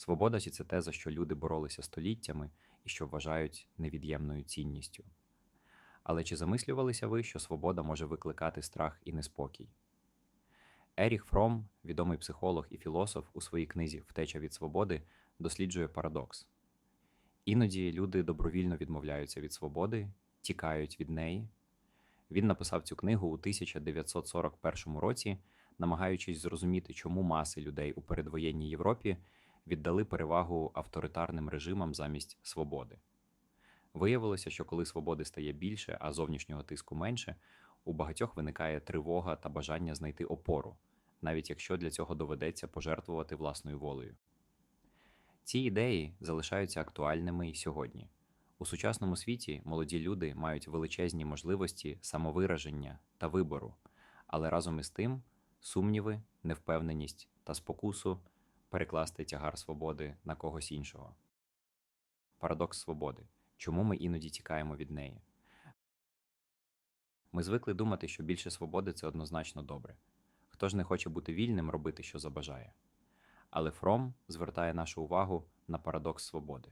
Свобода чи це те, за що люди боролися століттями і що вважають невід'ємною цінністю. Але чи замислювалися ви, що свобода може викликати страх і неспокій? Еріх Фром, відомий психолог і філософ, у своїй книзі Втеча від свободи досліджує парадокс. Іноді люди добровільно відмовляються від свободи, тікають від неї. Він написав цю книгу у 1941 році, намагаючись зрозуміти, чому маси людей у передвоєнній Європі віддали перевагу авторитарним режимам замість свободи. Виявилося, що коли свободи стає більше, а зовнішнього тиску менше, у багатьох виникає тривога та бажання знайти опору, навіть якщо для цього доведеться пожертвувати власною волею. Ці ідеї залишаються актуальними і сьогодні. У сучасному світі молоді люди мають величезні можливості самовираження та вибору, але разом із тим сумніви, невпевненість та спокусу перекласти тягар свободи на когось іншого. Парадокс свободи. Чому ми іноді тікаємо від неї? Ми звикли думати, що більше свободи це однозначно добре. Хто ж не хоче бути вільним, робити, що забажає. Але Фром звертає нашу увагу на парадокс свободи.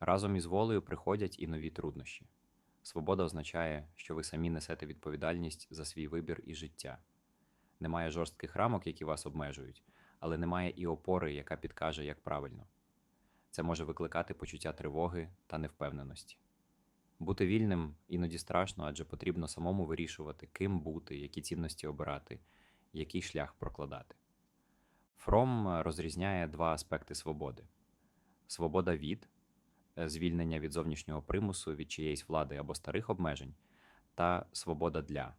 Разом із волею приходять і нові труднощі. Свобода означає, що ви самі несете відповідальність за свій вибір і життя. Немає жорстких рамок, які вас обмежують, але немає і опори, яка підкаже, як правильно. Це може викликати почуття тривоги та невпевненості. Бути вільним іноді страшно, адже потрібно самому вирішувати, ким бути, які цінності обирати, який шлях прокладати. Фром розрізняє два аспекти свободи: свобода від е, звільнення від зовнішнього примусу, від чиєїсь влади або старих обмежень, та свобода для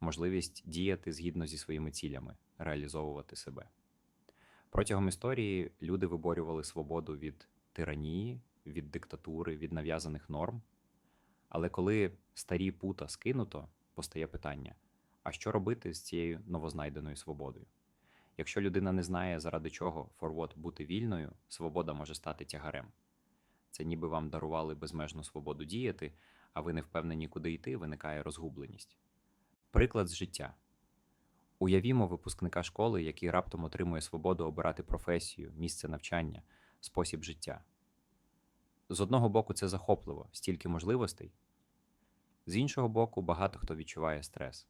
можливість діяти згідно зі своїми цілями, реалізовувати себе. Протягом історії люди виборювали свободу від тиранії, від диктатури, від нав'язаних норм. Але коли старі пута скинуто, постає питання: а що робити з цією новознайденою свободою? Якщо людина не знає, заради чого форвод бути вільною, свобода може стати тягарем. Це ніби вам дарували безмежну свободу діяти, а ви не впевнені, куди йти, виникає розгубленість. Приклад з життя. Уявімо випускника школи, який раптом отримує свободу обирати професію, місце навчання, спосіб життя. З одного боку, це захопливо, стільки можливостей. З іншого боку, багато хто відчуває стрес.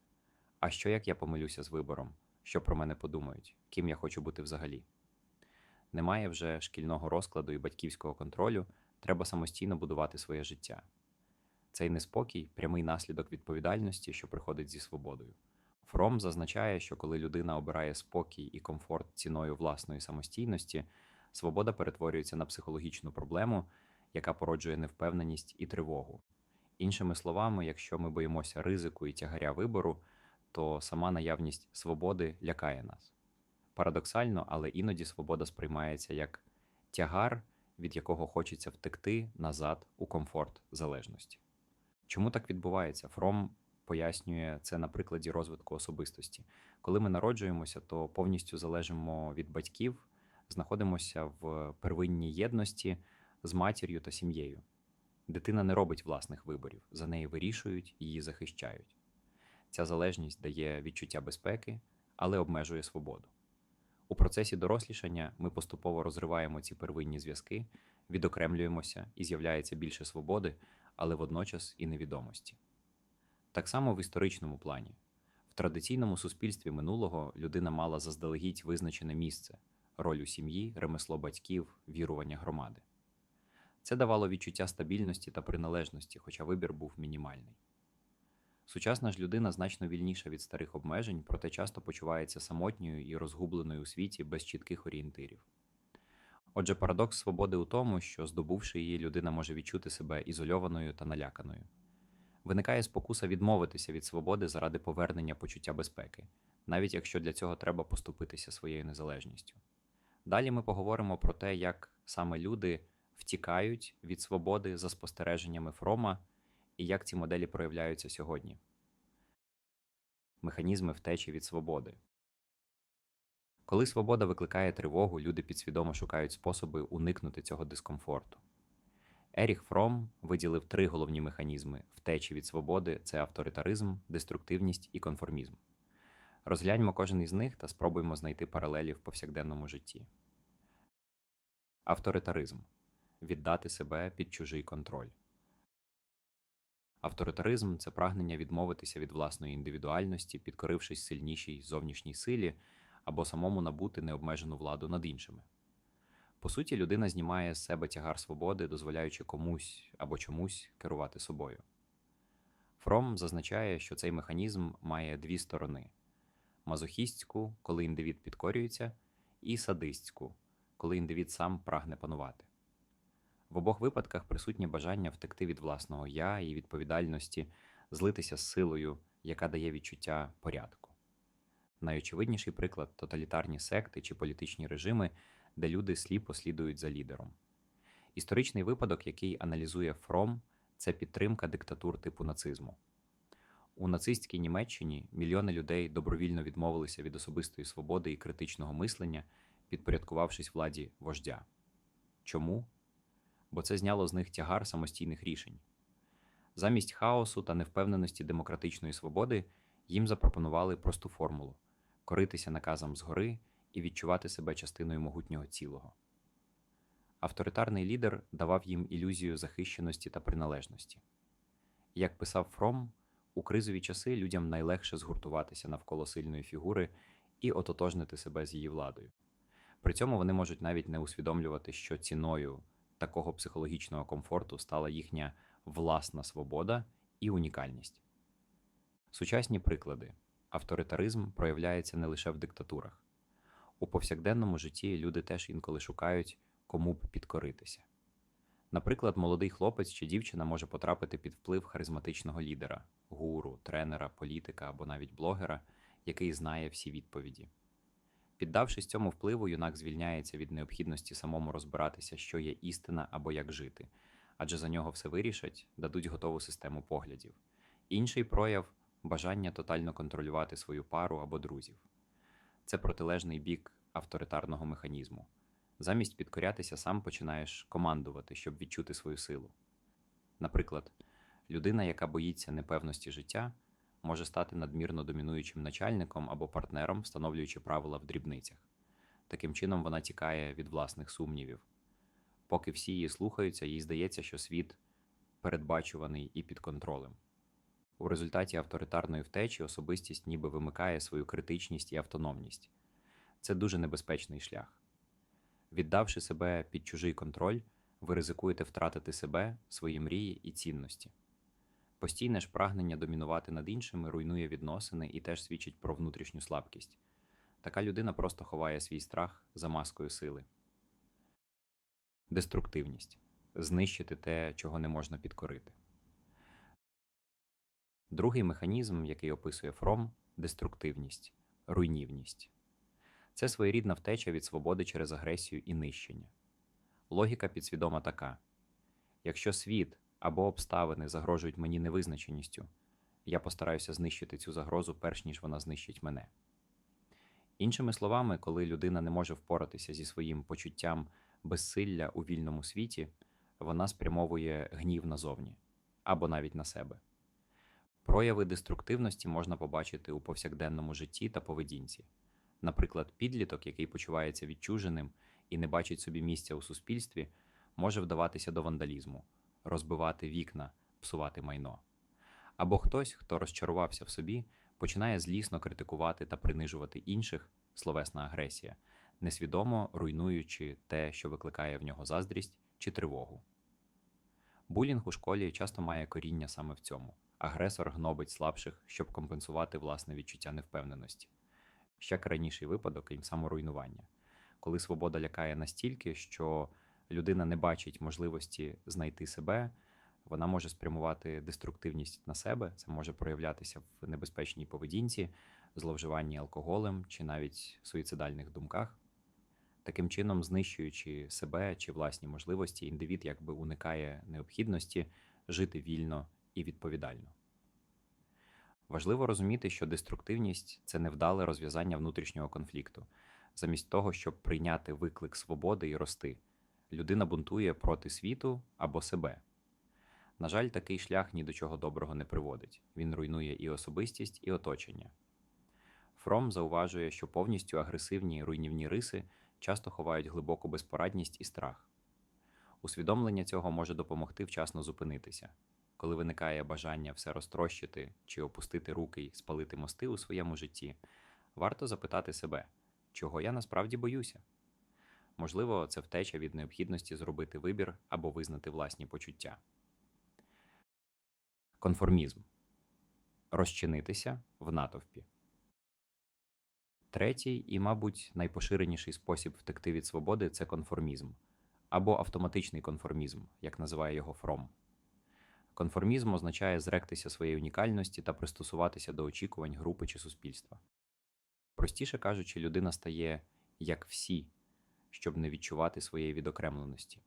А що як я помилюся з вибором? Що про мене подумають, ким я хочу бути взагалі? Немає вже шкільного розкладу і батьківського контролю, треба самостійно будувати своє життя. Цей неспокій прямий наслідок відповідальності, що приходить зі свободою. Фром зазначає, що коли людина обирає спокій і комфорт ціною власної самостійності, свобода перетворюється на психологічну проблему, яка породжує невпевненість і тривогу. Іншими словами, якщо ми боїмося ризику і тягаря вибору, то сама наявність свободи лякає нас. Парадоксально, але іноді свобода сприймається як тягар, від якого хочеться втекти назад у комфорт залежності. Чому так відбувається? Фром пояснює це на прикладі розвитку особистості. Коли ми народжуємося, то повністю залежимо від батьків, знаходимося в первинній єдності з матір'ю та сім'єю. Дитина не робить власних виборів, за неї вирішують, її захищають. Ця залежність дає відчуття безпеки, але обмежує свободу. У процесі дорослішання ми поступово розриваємо ці первинні зв'язки, відокремлюємося і з'являється більше свободи, але водночас і невідомості. Так само в історичному плані. В традиційному суспільстві минулого людина мала заздалегідь визначене місце, роль у сім'ї, ремесло батьків, вірування громади. Це давало відчуття стабільності та приналежності, хоча вибір був мінімальний. Сучасна ж людина значно вільніша від старих обмежень, проте часто почувається самотньою і розгубленою у світі без чітких орієнтирів. Отже, парадокс свободи у тому, що, здобувши її, людина може відчути себе ізольованою та наляканою. Виникає спокуса відмовитися від свободи заради повернення почуття безпеки, навіть якщо для цього треба поступитися своєю незалежністю. Далі ми поговоримо про те, як саме люди втікають від свободи за спостереженнями Фрома і як ці моделі проявляються сьогодні. Механізми втечі від свободи. Коли свобода викликає тривогу, люди підсвідомо шукають способи уникнути цього дискомфорту. Еріх Фром виділив три головні механізми втечі від свободи це авторитаризм, деструктивність і конформізм. Розгляньмо кожен із них та спробуємо знайти паралелі в повсякденному житті. Авторитаризм віддати себе під чужий контроль. Авторитаризм це прагнення відмовитися від власної індивідуальності, підкорившись сильнішій зовнішній силі або самому набути необмежену владу над іншими. По суті, людина знімає з себе тягар свободи, дозволяючи комусь або чомусь керувати собою. Фром зазначає, що цей механізм має дві сторони: мазохістську, коли індивід підкорюється, і садистську, коли індивід сам прагне панувати. В обох випадках присутнє бажання втекти від власного я і відповідальності, злитися з силою, яка дає відчуття порядку. Найочевидніший приклад тоталітарні секти чи політичні режими, де люди сліпо слідують за лідером. Історичний випадок, який аналізує Фром, це підтримка диктатур типу нацизму. У нацистській Німеччині мільйони людей добровільно відмовилися від особистої свободи і критичного мислення, підпорядкувавшись владі вождя. Чому? Бо це зняло з них тягар самостійних рішень. Замість хаосу та невпевненості демократичної свободи їм запропонували просту формулу коритися наказам згори і відчувати себе частиною могутнього цілого. Авторитарний лідер давав їм ілюзію захищеності та приналежності. Як писав Фром, у кризові часи людям найлегше згуртуватися навколо сильної фігури і ототожнити себе з її владою. При цьому вони можуть навіть не усвідомлювати, що ціною такого психологічного комфорту стала їхня власна свобода і унікальність. Сучасні приклади авторитаризм проявляється не лише в диктатурах. У повсякденному житті люди теж інколи шукають, кому б підкоритися. Наприклад, молодий хлопець чи дівчина може потрапити під вплив харизматичного лідера, гуру, тренера, політика або навіть блогера, який знає всі відповіді. Піддавшись цьому впливу, юнак звільняється від необхідності самому розбиратися, що є істина або як жити, адже за нього все вирішать, дадуть готову систему поглядів. Інший прояв бажання тотально контролювати свою пару або друзів. Це протилежний бік авторитарного механізму. Замість підкорятися сам починаєш командувати, щоб відчути свою силу. Наприклад, людина, яка боїться непевності життя, може стати надмірно домінуючим начальником або партнером, встановлюючи правила в дрібницях. Таким чином вона тікає від власних сумнівів. Поки всі її слухаються, їй здається, що світ передбачуваний і під контролем. У результаті авторитарної втечі особистість ніби вимикає свою критичність і автономність. Це дуже небезпечний шлях. Віддавши себе під чужий контроль, ви ризикуєте втратити себе, свої мрії і цінності. Постійне ж прагнення домінувати над іншими руйнує відносини і теж свідчить про внутрішню слабкість. Така людина просто ховає свій страх за маскою сили. Деструктивність знищити те, чого не можна підкорити. Другий механізм, який описує Фром деструктивність, руйнівність. Це своєрідна втеча від свободи через агресію і нищення. Логіка підсвідома така: якщо світ або обставини загрожують мені невизначеністю, я постараюся знищити цю загрозу, перш ніж вона знищить мене. Іншими словами, коли людина не може впоратися зі своїм почуттям безсилля у вільному світі, вона спрямовує гнів назовні або навіть на себе. Прояви деструктивності можна побачити у повсякденному житті та поведінці. Наприклад, підліток, який почувається відчуженим і не бачить собі місця у суспільстві, може вдаватися до вандалізму, розбивати вікна, псувати майно. Або хтось, хто розчарувався в собі, починає злісно критикувати та принижувати інших словесна агресія, несвідомо руйнуючи те, що викликає в нього заздрість чи тривогу. Булінг у школі часто має коріння саме в цьому. Агресор гнобить слабших, щоб компенсувати власне відчуття невпевненості. Ще крайніший випадок, крім саморуйнування, коли свобода лякає настільки, що людина не бачить можливості знайти себе, вона може спрямувати деструктивність на себе, це може проявлятися в небезпечній поведінці, зловживанні алкоголем чи навіть суїцидальних думках. Таким чином, знищуючи себе чи власні можливості, індивід якби уникає необхідності жити вільно і відповідально. Важливо розуміти, що деструктивність це невдале розв'язання внутрішнього конфлікту. Замість того, щоб прийняти виклик свободи і рости, людина бунтує проти світу або себе. На жаль, такий шлях ні до чого доброго не приводить. Він руйнує і особистість, і оточення. Фром зауважує, що повністю агресивні руйнівні риси часто ховають глибоку безпорадність і страх. Усвідомлення цього може допомогти вчасно зупинитися, коли виникає бажання все розтрощити чи опустити руки й спалити мости у своєму житті, варто запитати себе, чого я насправді боюся. Можливо, це втеча від необхідності зробити вибір або визнати власні почуття. Конформізм розчинитися в натовпі. Третій і, мабуть, найпоширеніший спосіб втекти від свободи це конформізм або автоматичний конформізм, як називає його Фром. Конформізм означає зректися своєї унікальності та пристосуватися до очікувань групи чи суспільства. Простіше кажучи, людина стає як всі, щоб не відчувати своєї відокремленості.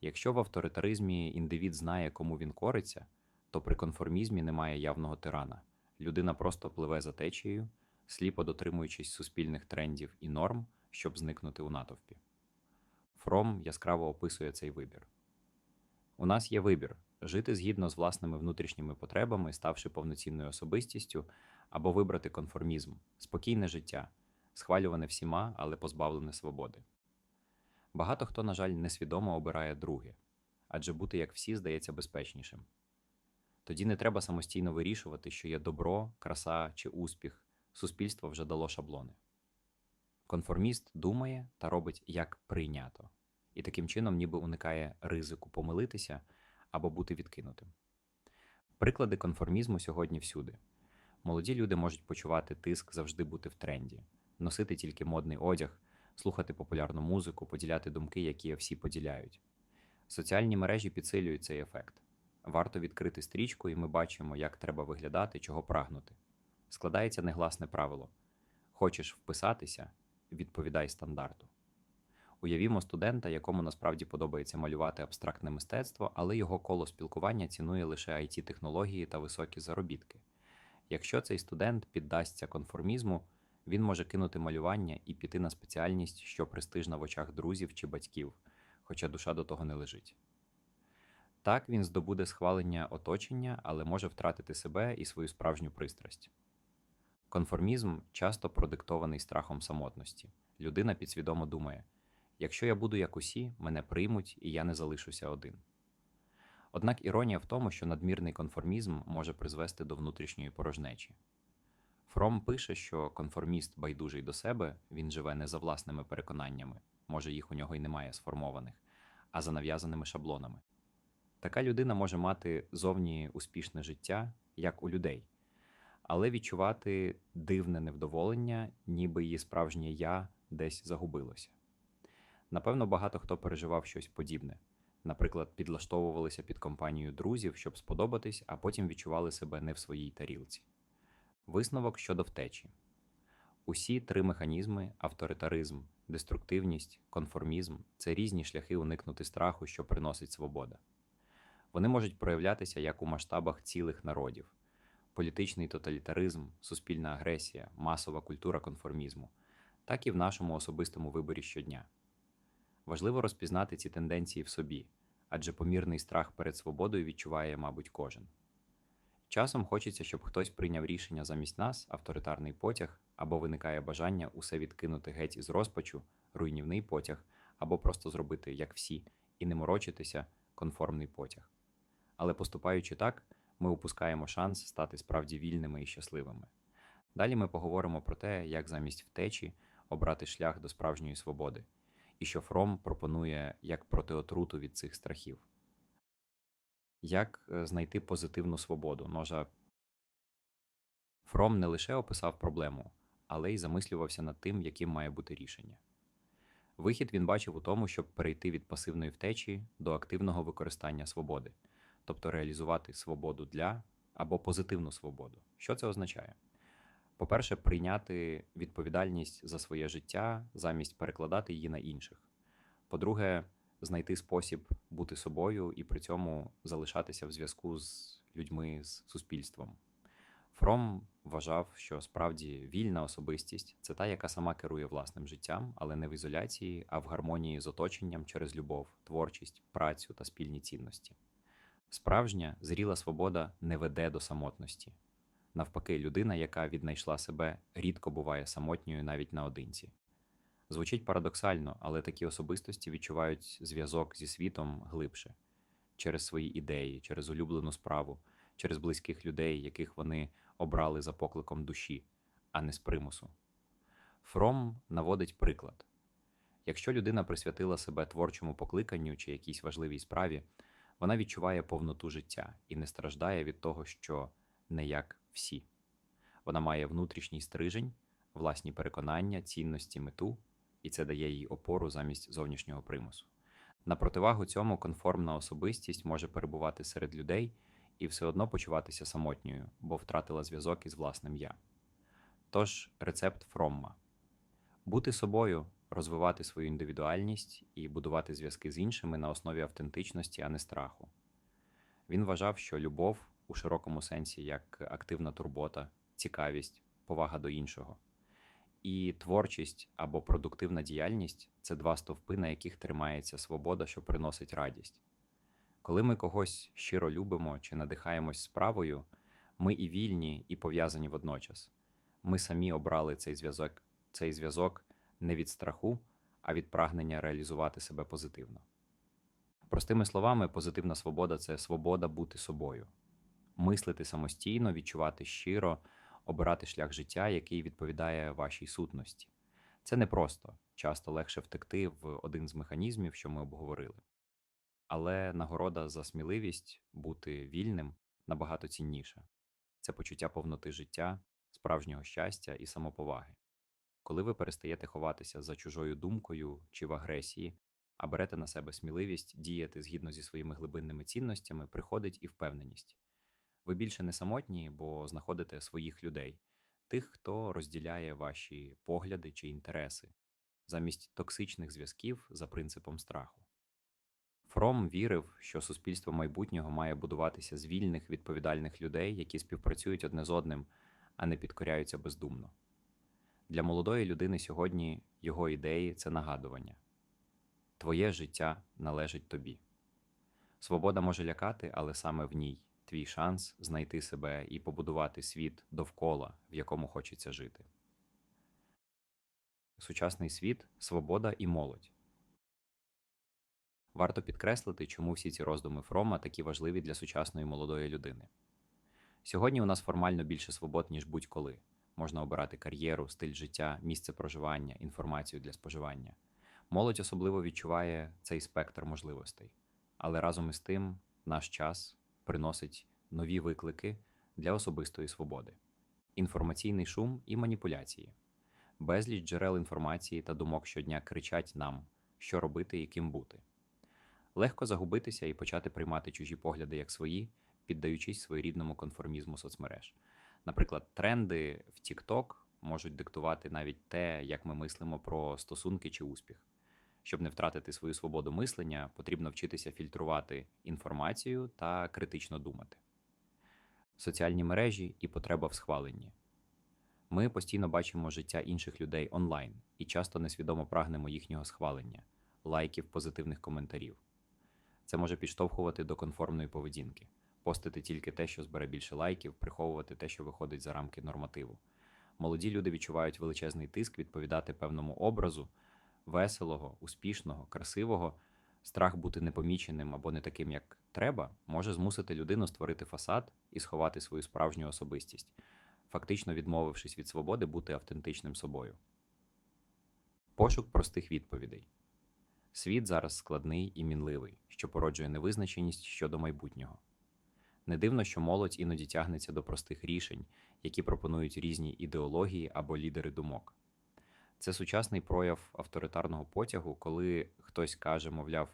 Якщо в авторитаризмі індивід знає, кому він кориться, то при конформізмі немає явного тирана. Людина просто пливе за течією, сліпо дотримуючись суспільних трендів і норм, щоб зникнути у натовпі. Фром яскраво описує цей вибір. У нас є вибір жити згідно з власними внутрішніми потребами, ставши повноцінною особистістю, або вибрати конформізм, спокійне життя, схвалюване всіма, але позбавлене свободи. Багато хто, на жаль, несвідомо обирає друге, адже бути як всі здається безпечнішим. Тоді не треба самостійно вирішувати, що є добро, краса чи успіх, суспільство вже дало шаблони. Конформіст думає та робить як прийнято, і таким чином ніби уникає ризику помилитися або бути відкинутим. Приклади конформізму сьогодні всюди. Молоді люди можуть почувати тиск завжди бути в тренді, носити тільки модний одяг, слухати популярну музику, поділяти думки, які всі поділяють. Соціальні мережі підсилюють цей ефект. Варто відкрити стрічку, і ми бачимо, як треба виглядати, чого прагнути. Складається негласне правило: хочеш вписатися, відповідай стандарту. Уявімо студента, якому насправді подобається малювати абстрактне мистецтво, але його коло спілкування цінує лише it технології та високі заробітки. Якщо цей студент піддасться конформізму, він може кинути малювання і піти на спеціальність, що престижна в очах друзів чи батьків, хоча душа до того не лежить. Так він здобуде схвалення оточення, але може втратити себе і свою справжню пристрасть. Конформізм часто продиктований страхом самотності. Людина підсвідомо думає: якщо я буду як усі, мене приймуть і я не залишуся один. Однак іронія в тому, що надмірний конформізм може призвести до внутрішньої порожнечі. Фром пише, що конформіст байдужий до себе, він живе не за власними переконаннями, може їх у нього й немає сформованих, а за нав'язаними шаблонами. Така людина може мати зовні успішне життя, як у людей, але відчувати дивне невдоволення, ніби її справжнє я десь загубилося. Напевно, багато хто переживав щось подібне. Наприклад, підлаштовувалися під компанію друзів, щоб сподобатись, а потім відчували себе не в своїй тарілці. Висновок щодо втечі: усі три механізми авторитаризм, деструктивність, конформізм це різні шляхи уникнути страху, що приносить свобода. Вони можуть проявлятися як у масштабах цілих народів: політичний тоталітаризм, суспільна агресія, масова культура конформізму, так і в нашому особистому виборі щодня. Важливо розпізнати ці тенденції в собі, адже помірний страх перед свободою відчуває, мабуть, кожен. Часом хочеться, щоб хтось прийняв рішення замість нас, авторитарний потяг, або виникає бажання усе відкинути геть із розпачу, руйнівний потяг, або просто зробити як всі, і не морочитися конформний потяг. Але поступаючи так, ми упускаємо шанс стати справді вільними і щасливими. Далі ми поговоримо про те, як замість втечі обрати шлях до справжньої свободи, і що Фром пропонує як протиотруту від цих страхів. Як е, знайти позитивну свободу? Може, Фром не лише описав проблему, але й замислювався над тим, яким має бути рішення. Вихід він бачив у тому, щоб перейти від пасивної втечі до активного використання свободи, тобто реалізувати свободу для або позитивну свободу. Що це означає? По-перше, прийняти відповідальність за своє життя замість перекладати її на інших. По-друге, знайти спосіб бути собою і при цьому залишатися в зв'язку з людьми, з суспільством. Фром вважав, що справді вільна особистість це та, яка сама керує власним життям, але не в ізоляції, а в гармонії з оточенням через любов, творчість, працю та спільні цінності. Справжня зріла свобода не веде до самотності. Навпаки, людина, яка віднайшла себе, рідко буває самотньою навіть наодинці. Звучить парадоксально, але такі особистості відчувають зв'язок зі світом глибше через свої ідеї, через улюблену справу, через близьких людей, яких вони обрали за покликом душі, а не з примусу. Фром наводить приклад. Якщо людина присвятила себе творчому покликанню чи якійсь важливій справі, вона відчуває повноту життя і не страждає від того, що не як всі. Вона має внутрішній стрижень, власні переконання, цінності, мету, і це дає їй опору замість зовнішнього примусу. На противагу цьому конформна особистість може перебувати серед людей і все одно почуватися самотньою, бо втратила зв'язок із власним я. Тож рецепт Фромма бути собою, розвивати свою індивідуальність і будувати зв'язки з іншими на основі автентичності, а не страху. Він вважав, що любов у широкому сенсі як активна турбота, цікавість, повага до іншого. І творчість або продуктивна діяльність це два стовпи, на яких тримається свобода, що приносить радість. Коли ми когось щиро любимо чи надихаємось справою, ми і вільні, і пов'язані водночас. Ми самі обрали цей зв'язок, цей зв'язок не від страху, а від прагнення реалізувати себе позитивно. Простими словами, позитивна свобода це свобода бути собою, мислити самостійно, відчувати щиро, обирати шлях життя, який відповідає вашій сутності. Це непросто, часто легше втекти в один з механізмів, що ми обговорили. Але нагорода за сміливість бути вільним набагато цінніша це почуття повноти життя, справжнього щастя і самоповаги. Коли ви перестаєте ховатися за чужою думкою чи в агресії, а берете на себе сміливість діяти згідно зі своїми глибинними цінностями, приходить і впевненість. Ви більше не самотні, бо знаходите своїх людей, тих, хто розділяє ваші погляди чи інтереси, замість токсичних зв'язків за принципом страху. Фром вірив, що суспільство майбутнього має будуватися з вільних відповідальних людей, які співпрацюють одне з одним, а не підкоряються бездумно. Для молодої людини сьогодні його ідеї це нагадування твоє життя належить тобі. Свобода може лякати, але саме в ній твій шанс знайти себе і побудувати світ довкола, в якому хочеться жити. Сучасний світ свобода і молодь. Варто підкреслити, чому всі ці роздуми Фрома такі важливі для сучасної молодої людини. Сьогодні у нас формально більше свобод, ніж будь-коли. Можна обирати кар'єру, стиль життя, місце проживання, інформацію для споживання. Молодь особливо відчуває цей спектр можливостей, але разом із тим наш час приносить нові виклики для особистої свободи, інформаційний шум і маніпуляції, безліч джерел інформації та думок щодня кричать нам, що робити і ким бути. Легко загубитися і почати приймати чужі погляди як свої, піддаючись своєрідному конформізму соцмереж. Наприклад, тренди в TikTok можуть диктувати навіть те, як ми мислимо про стосунки чи успіх. Щоб не втратити свою свободу мислення, потрібно вчитися фільтрувати інформацію та критично думати. Соціальні мережі і потреба в схваленні. Ми постійно бачимо життя інших людей онлайн і часто несвідомо прагнемо їхнього схвалення, лайків, позитивних коментарів. Це може підштовхувати до конформної поведінки, постити тільки те, що збере більше лайків, приховувати те, що виходить за рамки нормативу. Молоді люди відчувають величезний тиск відповідати певному образу веселого, успішного, красивого. Страх бути непоміченим або не таким, як треба, може змусити людину створити фасад і сховати свою справжню особистість, фактично відмовившись від свободи бути автентичним собою. Пошук простих відповідей. Світ зараз складний і мінливий, що породжує невизначеність щодо майбутнього. Не дивно, що молодь іноді тягнеться до простих рішень, які пропонують різні ідеології або лідери думок. Це сучасний прояв авторитарного потягу, коли хтось каже, мовляв,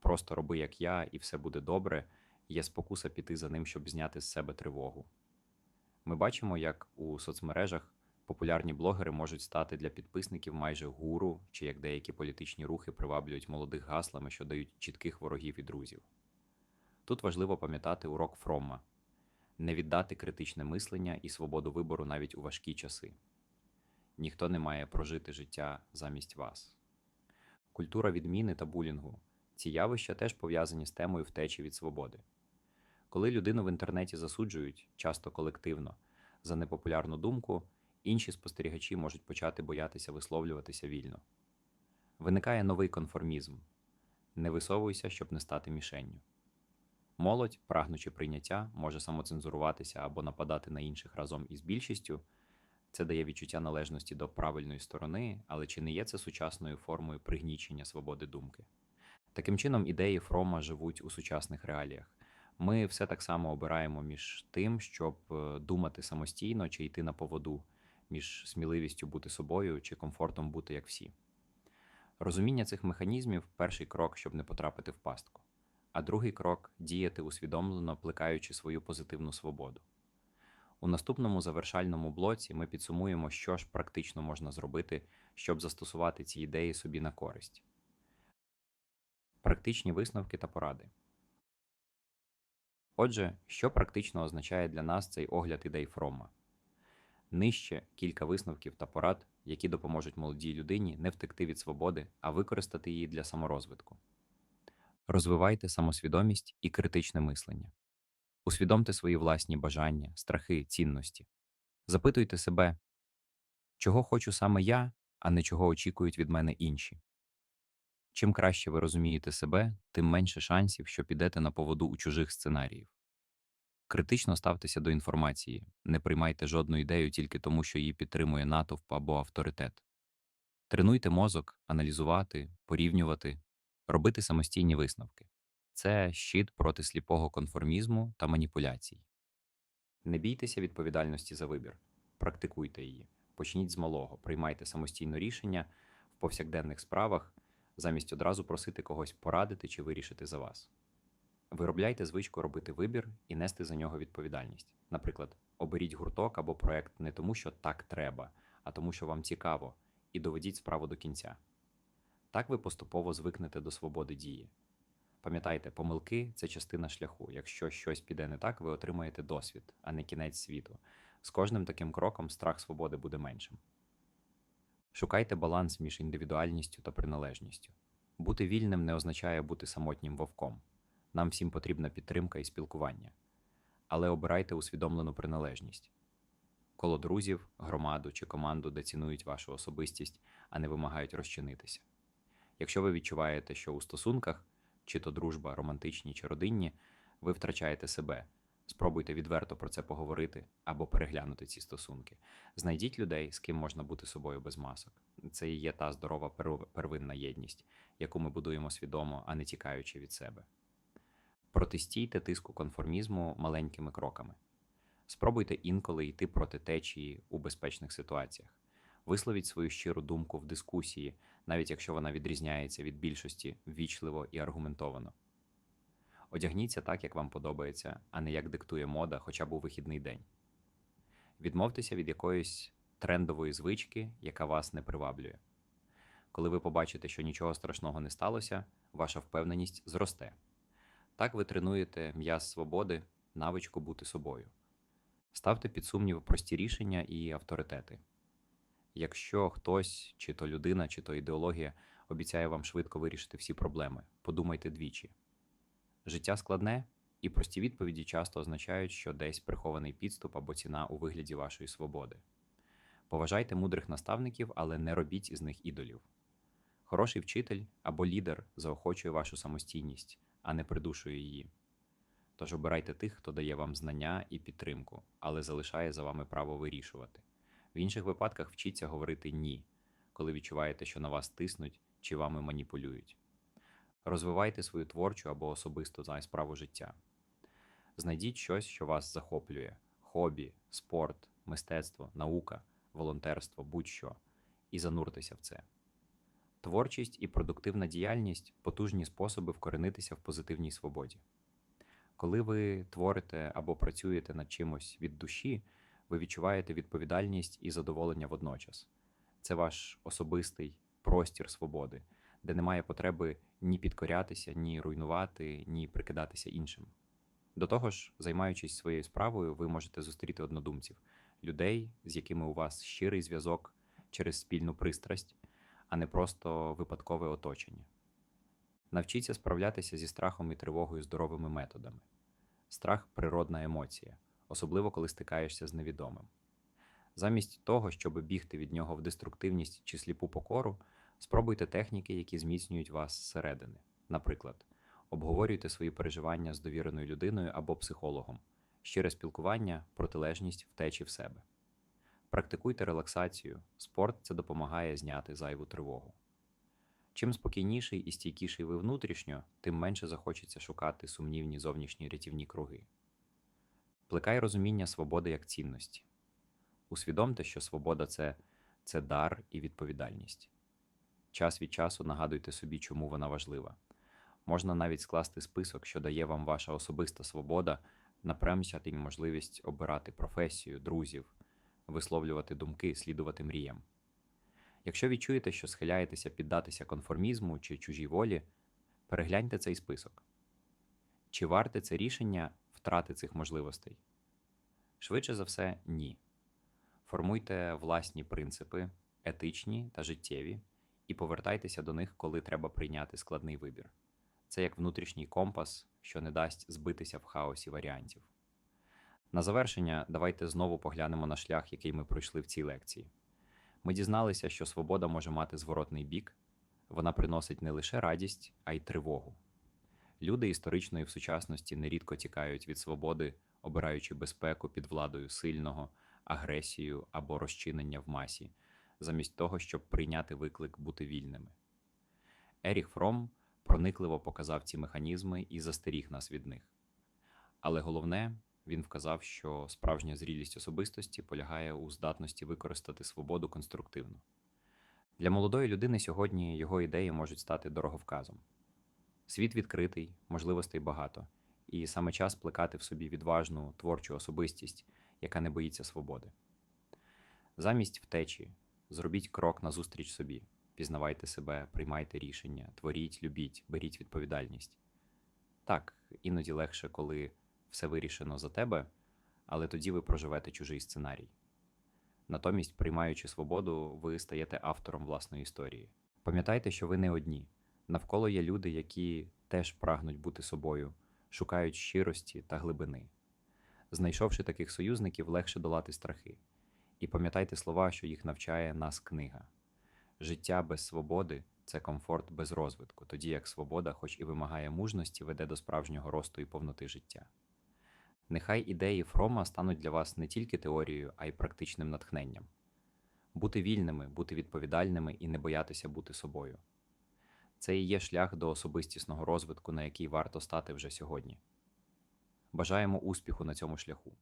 просто роби як я, і все буде добре, є спокуса піти за ним, щоб зняти з себе тривогу. Ми бачимо, як у соцмережах популярні блогери можуть стати для підписників майже гуру, чи як деякі політичні рухи приваблюють молодих гаслами, що дають чітких ворогів і друзів. Тут важливо пам'ятати урок Фромма не віддати критичне мислення і свободу вибору навіть у важкі часи. Ніхто не має прожити життя замість вас. Культура відміни та булінгу. Ці явища теж пов'язані з темою втечі від свободи. Коли людину в інтернеті засуджують, часто колективно, за непопулярну думку, інші спостерігачі можуть почати боятися висловлюватися вільно. Виникає новий конформізм. Не висовуйся, щоб не стати мішенню. Молодь, прагнучи прийняття, може самоцензуруватися або нападати на інших разом із більшістю. Це дає відчуття належності до правильної сторони, але чи не є це сучасною формою пригнічення свободи думки? Таким чином, ідеї Фрома живуть у сучасних реаліях. Ми все так само обираємо між тим, щоб е, думати самостійно чи йти на поводу, між сміливістю бути собою чи комфортом бути як всі. Розуміння цих механізмів перший крок, щоб не потрапити в пастку, а другий крок діяти усвідомлено, плекаючи свою позитивну свободу. У наступному завершальному блоці ми підсумуємо, що ж практично можна зробити, щоб застосувати ці ідеї собі на користь. Практичні висновки та поради. Отже, що практично означає для нас цей огляд ідей Фрома? Нижче кілька висновків та порад, які допоможуть молодій людині не втекти від свободи, а використати її для саморозвитку. Розвивайте самосвідомість і критичне мислення. Усвідомте свої власні бажання, страхи, цінності. Запитуйте себе, чого хочу саме я, а не чого очікують від мене інші. Чим краще ви розумієте себе, тим менше шансів, що підете на поводу у чужих сценаріїв. Критично ставтеся до інформації, не приймайте жодну ідею тільки тому, що її підтримує натовп або авторитет. Тренуйте мозок, аналізувати, порівнювати, робити самостійні висновки. Це щит проти сліпого конформізму та маніпуляцій. Не бійтеся відповідальності за вибір, практикуйте її, почніть з малого, приймайте самостійно рішення в повсякденних справах, замість одразу просити когось порадити чи вирішити за вас. Виробляйте звичку робити вибір і нести за нього відповідальність. Наприклад, оберіть гурток або проект не тому, що так треба, а тому, що вам цікаво, і доведіть справу до кінця. Так ви поступово звикнете до свободи дії. Пам'ятайте, помилки це частина шляху. Якщо щось піде не так, ви отримаєте досвід, а не кінець світу. З кожним таким кроком страх свободи буде меншим. Шукайте баланс між індивідуальністю та приналежністю. Бути вільним не означає бути самотнім вовком. Нам всім потрібна підтримка і спілкування. Але обирайте усвідомлену приналежність коло друзів, громаду чи команду, де цінують вашу особистість, а не вимагають розчинитися. Якщо ви відчуваєте, що у стосунках, чи то дружба, романтичні чи родинні, ви втрачаєте себе. Спробуйте відверто про це поговорити або переглянути ці стосунки. Знайдіть людей, з ким можна бути собою без масок. Це і є та здорова первинна єдність, яку ми будуємо свідомо, а не тікаючи від себе. Протистійте тиску конформізму маленькими кроками. Спробуйте інколи йти проти течії у безпечних ситуаціях. Висловіть свою щиру думку в дискусії, навіть якщо вона відрізняється від більшості ввічливо і аргументовано. Одягніться так, як вам подобається, а не як диктує мода хоча б у вихідний день. Відмовтеся від якоїсь трендової звички, яка вас не приваблює. Коли ви побачите, що нічого страшного не сталося, ваша впевненість зросте. Так ви тренуєте м'яз свободи, навичку бути собою. Ставте під сумнів прості рішення і авторитети. Якщо хтось, чи то людина, чи то ідеологія обіцяє вам швидко вирішити всі проблеми, подумайте двічі. Життя складне, і прості відповіді часто означають, що десь прихований підступ або ціна у вигляді вашої свободи. Поважайте мудрих наставників, але не робіть із них ідолів. Хороший вчитель або лідер заохочує вашу самостійність, а не придушує її. Тож обирайте тих, хто дає вам знання і підтримку, але залишає за вами право вирішувати. В інших випадках вчіться говорити ні, коли відчуваєте, що на вас тиснуть чи вами маніпулюють. Розвивайте свою творчу або особисту справу життя. Знайдіть щось, що вас захоплює: хобі, спорт, мистецтво, наука, волонтерство, будь-що, і зануртеся в це. Творчість і продуктивна діяльність потужні способи вкоренитися в позитивній свободі. Коли ви творите або працюєте над чимось від душі, ви відчуваєте відповідальність і задоволення водночас. Це ваш особистий простір свободи, де немає потреби ні підкорятися, ні руйнувати, ні прикидатися іншим. До того ж, займаючись своєю справою, ви можете зустріти однодумців, людей, з якими у вас щирий зв'язок через спільну пристрасть, а не просто випадкове оточення. Навчіться справлятися зі страхом і тривогою здоровими методами. Страх природна емоція, особливо коли стикаєшся з невідомим. Замість того, щоб бігти від нього в деструктивність чи сліпу покору, Спробуйте техніки, які зміцнюють вас зсередини. Наприклад, обговорюйте свої переживання з довіреною людиною або психологом, щире спілкування, протилежність втечі в себе. Практикуйте релаксацію. Спорт це допомагає зняти зайву тривогу. Чим спокійніший і стійкіший ви внутрішньо, тим менше захочеться шукати сумнівні зовнішні рятівні круги. Плекай розуміння свободи як цінності. Усвідомте, що свобода це, це дар і відповідальність. Час від часу нагадуйте собі, чому вона важлива. Можна навіть скласти список, що дає вам ваша особиста свобода, напрямсяти можливість обирати професію, друзів, висловлювати думки, слідувати мріям. Якщо відчуєте, що схиляєтеся піддатися конформізму чи чужій волі, перегляньте цей список. Чи варте це рішення втрати цих можливостей? Швидше за все, ні. Формуйте власні принципи, етичні та життєві, і повертайтеся до них, коли треба прийняти складний вибір. Це як внутрішній компас, що не дасть збитися в хаосі варіантів. На завершення, давайте знову поглянемо на шлях, який ми пройшли в цій лекції. Ми дізналися, що свобода може мати зворотний бік, вона приносить не лише радість, а й тривогу. Люди історично і в сучасності нерідко тікають від свободи, обираючи безпеку під владою сильного, агресію або розчинення в масі, замість того, щоб прийняти виклик бути вільними. Еріх Фром проникливо показав ці механізми і застеріг нас від них. Але головне, він вказав, що справжня зрілість особистості полягає у здатності використати свободу конструктивно. Для молодої людини сьогодні його ідеї можуть стати дороговказом. Світ відкритий, можливостей багато, і саме час плекати в собі відважну творчу особистість, яка не боїться свободи. Замість втечі зробіть крок назустріч собі, пізнавайте себе, приймайте рішення, творіть, любіть, беріть відповідальність. Так, іноді легше, коли все вирішено за тебе, але тоді ви проживете чужий сценарій. Натомість, приймаючи свободу, ви стаєте автором власної історії. Пам'ятайте, що ви не одні. Навколо є люди, які теж прагнуть бути собою, шукають щирості та глибини. Знайшовши таких союзників, легше долати страхи. І пам'ятайте слова, що їх навчає нас книга. Життя без свободи це комфорт без розвитку, тоді як свобода, хоч і вимагає мужності, веде до справжнього росту і повноти життя. Нехай ідеї Фрома стануть для вас не тільки теорією, а й практичним натхненням. Бути вільними, бути відповідальними і не боятися бути собою. Це і є шлях до особистісного розвитку, на який варто стати вже сьогодні. Бажаємо успіху на цьому шляху.